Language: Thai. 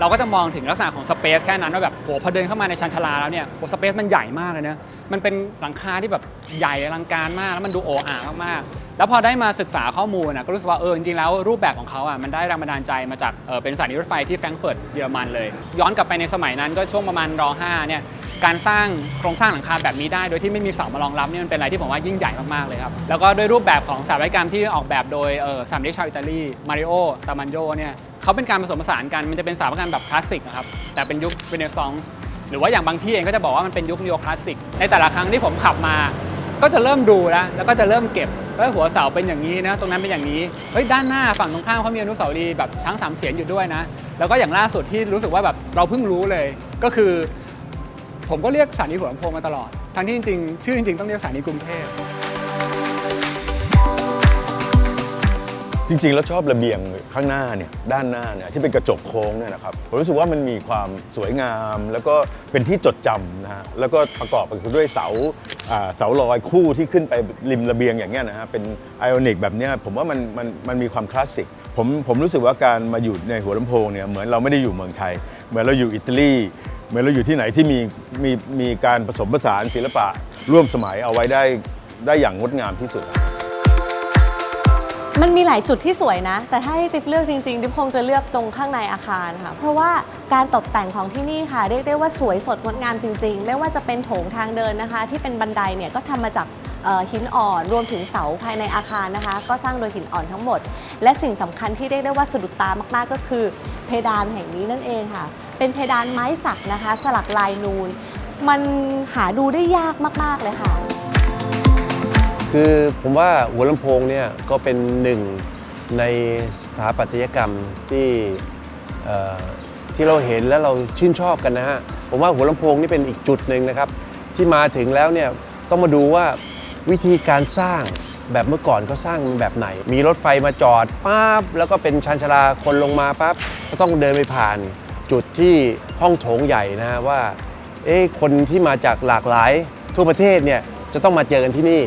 เราก็จะมองถึงลักษณะของสเปซแค่นั้นว่าแบบโหพอเดินเข้ามาในชานชาลาแล้วเนี่ยโหสเปซมันใหญ่มากเลยนะมันเป็นหลังคาที่แบบใหญ่อลังการมากแล้วมันดูโอ้อามากๆแล้วพอได้มาศึกษาข้อมูลนะก็รู้สึกว่าเออจริงๆแล้วรูปแบบของเขาอะมันได้แรงบันดาลใจมาจากเออเป็นสถานีรถไฟที่แฟรงก์เฟิร์ตเยอรมันเลย ย้อนกลับไปในสมัยนั้นก็ช่วงประมาณร 5 เนี่ยการสร้างโครงสร้างหลังคาแบบนี้ได้ โดยที่ไม่มีเสามารองรับนี่มันเป็นอะไรที่ผมว่ายิ่งใหญ่มากๆเลยครับ แล้วก็ด้วยรูปแบบของสถาปัตยกรรมที่ออกแบบโดยเอ่อสามเด็กชาวอิตาลีมาริโอตามันโยเนี่ยเขาเป็นการผสมผสานกันมันจะเป็นสาปัตยกรรแบบคลาสสิกอะครับแต่เป็นยุคเรเนซองส์หรือว่าอย่างบางที่เองก็จะบอกว่ามันเป็นยุคนีโอคลาสสิกในแต่ละครั้งที่ผมขับมา ก็จะเริ่มดูแล้วแล้วก็จะเริ่มเก็บเฮ้ยหัวเสาเป็นอย่างนี้นะตรงนั้นเป็นอย่างนี้เฮ้ยด้านหน้าฝั่งตรงข้ามเขามีอนุสาวรีย์แบบช้างสามเสียนอยู่ด้วยนะ แล้วก็อย่างล่าสุดที่รู้สึกว่าแบบเราเพิ่งรู้เลย ก็คือ ผมก็เรียกสถานีหัวลำโพงมาตลอดทั้งที่จริงๆชื่อจริงๆต้องเรียกสถานีกรุงเทพ จริงๆ แล้วชอบระเบียงข้างหน้าเนี่ยด้านหน้าเนี่ยที่เป็นกระจกโค้งเนี่ยนะครับผมรู้สึกว่ามันมีความสวยงาม แล้วก็เป็นที่จดจำนะฮะแล้วก็ประกอบไปด้วยเสาอ่าเสาลอยคู่ที่ขึ้นไปริมระเบียงอย่างเงี้ยนะฮะเป็นไอออนิกแบบเนี้ยผมว่ามันมันมันมีความคลาสสิกผมผมรู้สึกว่าการมาอยู่ในหัวลำโพงเนี่ยเหมือนเราไม่ได้อยู่เมืองไทย เหมือนเราอยู่อิตาลีเหมือนเราอยู่ที่ไหนที่มีมีมีการผสมผสานศิลปะร่วมสมัยเอาไว้ได้ได้อย่างงดงามที่สุด มันมีหลายจุดที่สวยนะ แต่ถ้าให้ติ๊บเลือกจริงๆติ๊บคงจะเลือกตรงข้างในอาคารค่ะ เพราะว่าการตกแต่งของที่นี่ค่ะ เรียกได้ว่าสวยสดงดงามจริง ๆ ไม่ว่าจะเป็นโถงทางเดินนะคะ ที่เป็นบันไดเนี่ยก็ทำมาจากหินอ่อนรวมถึงเสาภายในอาคารนะคะ ก็สร้างโดยหินอ่อนทั้งหมด และสิ่งสำคัญที่เรียกได้ว่าสะดุดตามากๆ ก็คือเพดานแห่งนี้นั่นเองค่ะ เป็นเพดานไม้สักนะคะ สลักลายนูน มันหาดูได้ยากมากๆเลยค่ะ คือผมว่าหัวลำโพงเนี่ยก็เป็นหนึ่งในสถาปัตยกรรมที่ที่เราเห็นแล้วเราชื่นชอบกันนะฮะผมว่าหัวลำโพงนี่เป็นอีกจุดหนึ่งนะครับ ที่มาถึงแล้วเนี่ยต้องมาดูว่าวิธีการสร้างแบบเมื่อก่อนเขาสร้างแบบไหน มีรถไฟมาจอดปั๊บแล้วก็เป็นชานชลาคนลงมาปั๊บก็ต้องเดินไปผ่านจุดที่ห้องโถงใหญ่นะฮะว่าเอ๊ะคนที่มาจากหลากหลายทั่วประเทศเนี่ยจะต้องมาเจอกันที่นี่